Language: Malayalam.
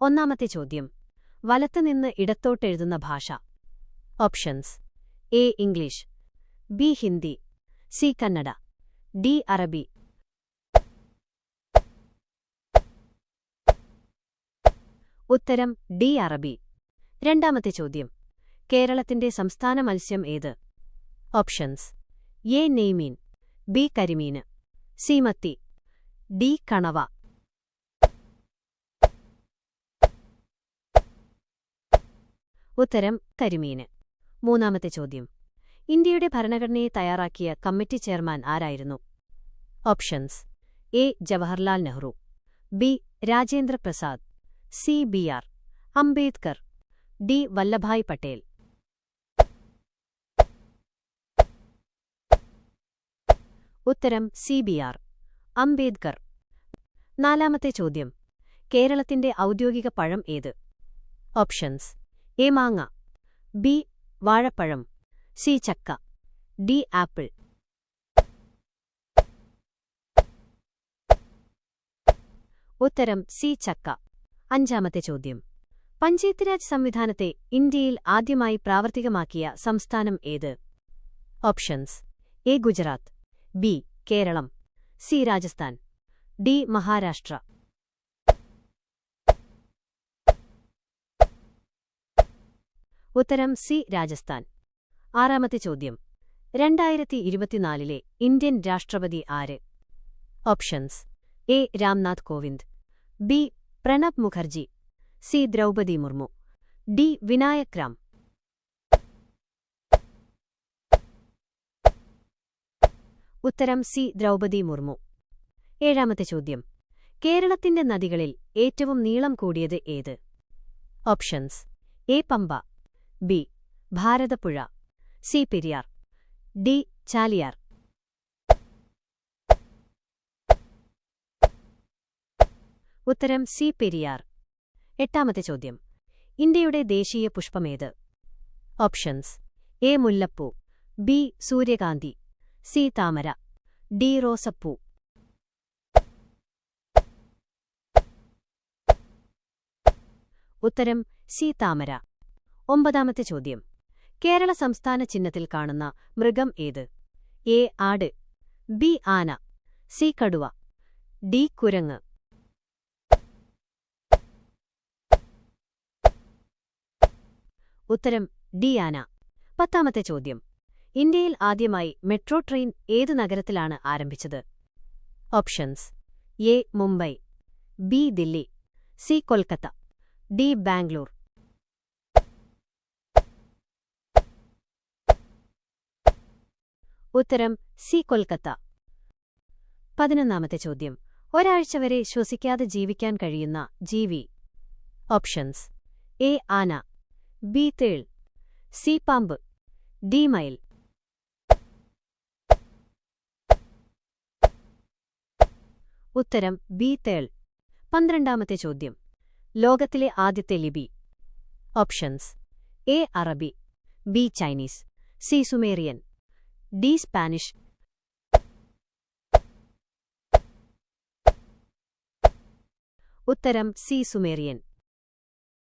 ഒന്നാമത്തെ ചോദ്യം. വലത്തുനിന്ന് ഇടത്തോട്ടെഴുതുന്ന ഭാഷ. Options A English B Hindi C Kannada D അറബി ഉത്തരം ഡി അറബി രണ്ടാമത്തെ ചോദ്യം. കേരളത്തിന്റെ സംസ്ഥാന മത്സ്യം ഏത്? ഓപ്ഷൻസ് എ നെയ്മീൻ. ബി കരിമീന് സി മത്തി. ഡി കണവ. ഉത്തരം കരിമീന്. മൂന്നാമത്തെ ചോദ്യം. ഇന്ത്യയുടെ ഭരണഘടനയെ തയ്യാറാക്കിയ കമ്മിറ്റി ചെയർമാൻ ആരായിരുന്നു? Options. A. Jawaharlal Nehru. B. Rajendra Prasad. C. B. R. Ambedkar. D. Vallabhbhai Patel. ഉത്തരം സി. ബി. ആർ. അംബേദ്കർ. നാലാമത്തെ ചോദ്യം. കേരളത്തിന്റെ ഔദ്യോഗിക പഴം ഏത്? ഓപ്ഷൻസ്. എ മാങ്ങ. ബി വാഴപ്പഴം. സി ചക്ക. D apple. ഉത്തരം സി ചക്ക. അഞ്ചാമത്തെ ചോദ്യം. പഞ്ചായത്ത് സംവിധാനത്തെ ഇന്ത്യയിൽ ആദ്യമായി പ്രാവർത്തികമാക്കിയ സംസ്ഥാനം ഏത്? Options. A Gujarat. B Kerala. C Rajasthan. D Maharashtra. ഉത്തരം സി രാജസ്ഥാൻ. ആറാമത്തെ ചോദ്യം. രണ്ടായിരത്തി ഇരുപത്തിനാലിലെ ഇന്ത്യൻ രാഷ്ട്രപതി ആര്? Options. A Ramnath Kovind. B Pranab Mukherjee. C Droupadi Murmu. D Vinayak Ram. ഉത്തരം സി ദ്രൗപദി മുർമു. ഏഴാമത്തെ ചോദ്യം. കേരളത്തിന്റെ നദികളിൽ ഏറ്റവും നീളം കൂടിയത് ഏത്? Options. A Pamba. B. Bharathappuzha. C. Periyar. D. Chaliyar. ഉത്തരം സി. പെരിയാർ. എട്ടാമത്തെ ചോദ്യം. ഇന്ത്യയുടെ ദേശീയ പുഷ്പമേത് ഓപ്ഷൻസ്. എ. മുല്ലപ്പൂ. ബി. സൂര്യകാന്തി. സി. താമര. ഡി. റോസപ്പൂ. ഉത്തരം സി. താമര. ഒമ്പതാമത്തെ ചോദ്യം. കേരള സംസ്ഥാന ചിഹ്നത്തിൽ കാണുന്ന മൃഗം ഏത്? എ. ആട്. ബി. ആന. സി. കടുവ. ഡി. കുരങ്ങ്. ഉത്തരം ഡി ആന. പത്താമത്തെ ചോദ്യം. ഇന്ത്യയിൽ ആദ്യമായി മെട്രോ ട്രെയിൻ ഏത് നഗരത്തിലാണ് ആരംഭിച്ചത്? Options. A. Mumbai. B. Delhi. C. Kolkata. D. Bangalore. ഉത്തരം സി കൊൽക്കത്ത. പതിനൊന്നാമത്തെ ചോദ്യം. ഒരാഴ്ച വരെ ശ്വസിക്കാതെ ജീവിക്കാൻ കഴിയുന്ന ജീവി. ഓപ്ഷൻസ്. എ ആന. ബി തേൾ. സി പാമ്പ്. ഡി മൈൽ ഉത്തരം ബി തേൾ. പന്ത്രണ്ടാമത്തെ ചോദ്യം. ലോകത്തിലെ ആദ്യത്തെ ലിപി. ഓപ്ഷൻസ്. എ അറബി. B Chinese. C Sumerian. D Spanish. ഉത്തരം സി സുമേറിയൻ.